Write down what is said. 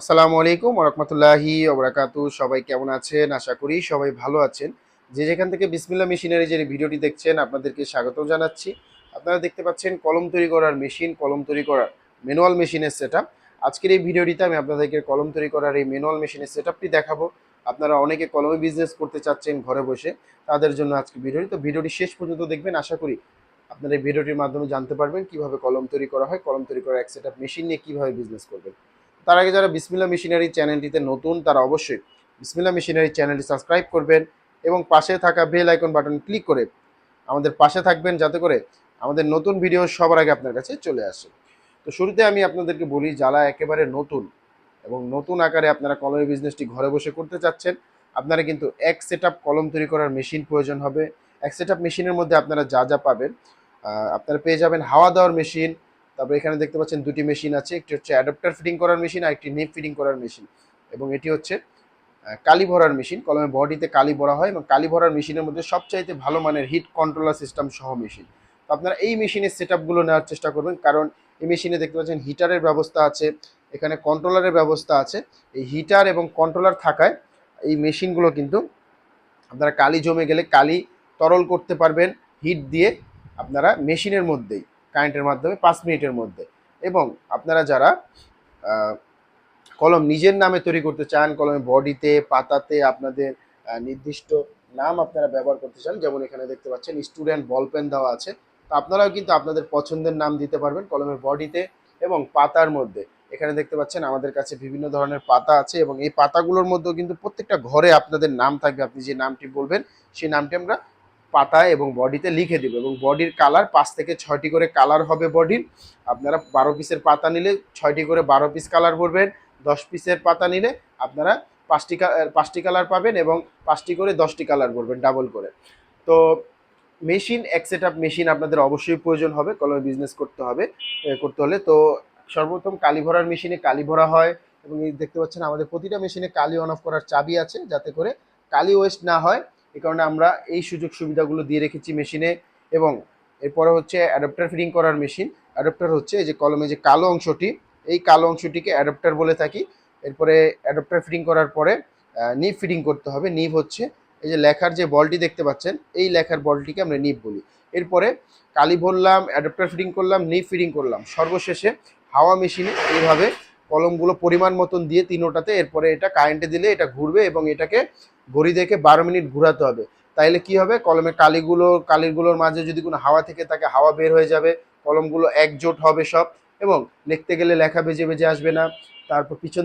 আসসালামু আলাইকুম রহমতুল্লাহি ওবরাকাতু সবাই কেমন আছেন? আশা করি সবাই ভালো আছেন। যে যেখান থেকে বিসমিল্লা মেশিনারি যে ভিডিওটি দেখছেন, আপনাদেরকে স্বাগত জানাচ্ছি। আপনারা দেখতে পাচ্ছেন কলম তৈরি করার মেশিন, কলম তৈরি করার ম্যানুয়াল মেশিনের সেট আজকের এই ভিডিওটিতে আমি আপনাদেরকে কলম তৈরি করার এই ম্যানুয়াল মেশিনের সেট দেখাবো। আপনারা অনেকে কলমে বিজনেস করতে চাচ্ছেন ঘরে বসে, তাদের জন্য আজকে ভিডিওটি। তো ভিডিওটি শেষ পর্যন্ত দেখবেন। আশা করি আপনারা এই ভিডিওটির মাধ্যমে জানতে পারবেন কীভাবে কলম তৈরি করা হয়, কলম তৈরি করার এক সেট মেশিন নিয়ে কীভাবে বিজনেস করবেন। তার আগে যারা বিসমিল্লা মেশিনারি চ্যানেলটিতে নতুন, তারা অবশ্যই বিসমিল্লা মেশিনারি চ্যানেলটি সাবস্ক্রাইব করবেন এবং পাশে থাকা বেল আইকন বাটন ক্লিক করে আমাদের পাশে থাকবেন যাতে করে আমাদের নতুন ভিডিও সবার আগে আপনার কাছে চলে আসে। তো শুরুতে আমি আপনাদেরকে বলি, যারা একেবারে নতুন এবং নতুন আকারে আপনারা কলমের বিজনেসটি ঘরে বসে করতে চাচ্ছেন, আপনারা কিন্তু এক সেট কলম তৈরি করার মেশিন প্রয়োজন হবে। এক সেট মেশিনের মধ্যে আপনারা যা যা পাবেন আপনারা পেয়ে যাবেন হাওয়া দেওয়ার মেশিন তারপরে এখানে দেখতে পাচ্ছেন দুটি মেশিন আছে, একটি হচ্ছে অ্যাডাপ্টার ফিটিং করার মেশিন আর একটি নেপ ফিটিং করার মেশিন। এবং এটি হচ্ছে কালি ভরার মেশিন। কলমে বডিতে কালি ভরা হয় এবং কালি ভরার মেশিনের মধ্যে সবচাইতে ভালো মানের হিট কন্ট্রোলার সিস্টেম সহ মেশিন। তো আপনারা এই মেশিনের সেট আপগুলো নেওয়ার চেষ্টা করবেন, কারণ এই মেশিনে দেখতে পাচ্ছেন হিটারের ব্যবস্থা আছে, এখানে কন্ট্রোলারের ব্যবস্থা আছে। এই হিটার এবং কন্ট্রোলার থাকায় এই মেশিনগুলো কিন্তু আপনারা কালি জমে গেলে কালি তরল করতে পারবেন হিট দিয়ে আপনারা মেশিনের মধ্যেই। কারেন্টের মাধ্যমে পাঁচ মিনিটের মধ্যে। এবং আপনারা যারা কলম নিজের নামে তৈরি করতে চান কলমের বডিতে, পাতাতে আপনাদের নির্দিষ্ট নাম আপনারা ব্যবহার করতে চান, যেমন এখানে দেখতে পাচ্ছেন স্টুডেন্ট বল পেন দেওয়া আছে, তো আপনারাও কিন্তু আপনাদের পছন্দের নাম দিতে পারবেন কলমের বডিতে এবং পাতার মধ্যে। এখানে দেখতে পাচ্ছেন আমাদের কাছে বিভিন্ন ধরনের পাতা আছে এবং এই পাতাগুলোর মধ্যেও কিন্তু প্রত্যেকটা ঘরে আপনাদের নাম থাকবে। আপনি যে নামটি বলবেন, সেই নামটি আমরা পাতায় এবং বডিতে লিখে দেবে এবং বডির কালার পাঁচ থেকে ছয়টি করে কালার হবে বডির আপনারা বারো পিসের পাতা নিলে ছয়টি করে বারো পিস কালার ভরবেন, দশ পিসের পাতা নিলে আপনারা পাঁচটি পাঁচটি কালার পাবেন এবং পাঁচটি করে দশটি কালার ভরবেন ডাবল করে। তো মেশিন এক সেট মেশিন আপনাদের অবশ্যই প্রয়োজন হবে, কলমে বিজনেস করতে হবে করতে হলে। তো সর্বপ্রথম কালি ভরার মেশিনে কালি ভরা হয় এবং দেখতে পাচ্ছেন আমাদের প্রতিটা মেশিনে কালি অন অফ করার চাবি আছে যাতে করে কালি ওয়েস্ট না হয়। এই কারণে আমরা এই সুযোগ সুবিধাগুলো দিয়ে রেখেছি মেশিনে এবং এরপরে হচ্ছে অ্যাডাপ্টার ফিটিং করার মেশিন। অ্যাডাপ্টার হচ্ছে এই যে কলমে যে কালো অংশটি, এই কালো অংশটিকে অ্যাডাপ্টার বলে থাকি। এরপরে অ্যাডাপ্টার ফিটিং করার পরে নিপ ফিটিং করতে হবে। নিপ হচ্ছে এই যে লেখার যে বলটি দেখতে পাচ্ছেন, এই লেখার বলটিকে আমরা নিপ বলি। এরপরে কালি ভরলাম, অ্যাডাপ্টার ফিটিং করলাম নিপ ফিটিং করলাম। সর্বশেষে হাওয়া মেশিনে এইভাবে কলমগুলো পরিমাণ মতন দিয়ে তিনোটাতে এরপরে এটা কারেন্টে দিলে এটা ঘুরবে এবং এটাকে ঘড়ি দেখে বারো মিনিট ঘুরাতে হবে। তাইলে কি হবে? কলমে কালিগুলো কালিগুলোর মাঝে যদি কোনো হাওয়া থেকে তাকে হাওয়া বের হয়ে যাবে, কলমগুলো একজোট হবে সব এবং লিখতে গেলে লেখা বেজে বেজে আসবে না। তারপর পিছন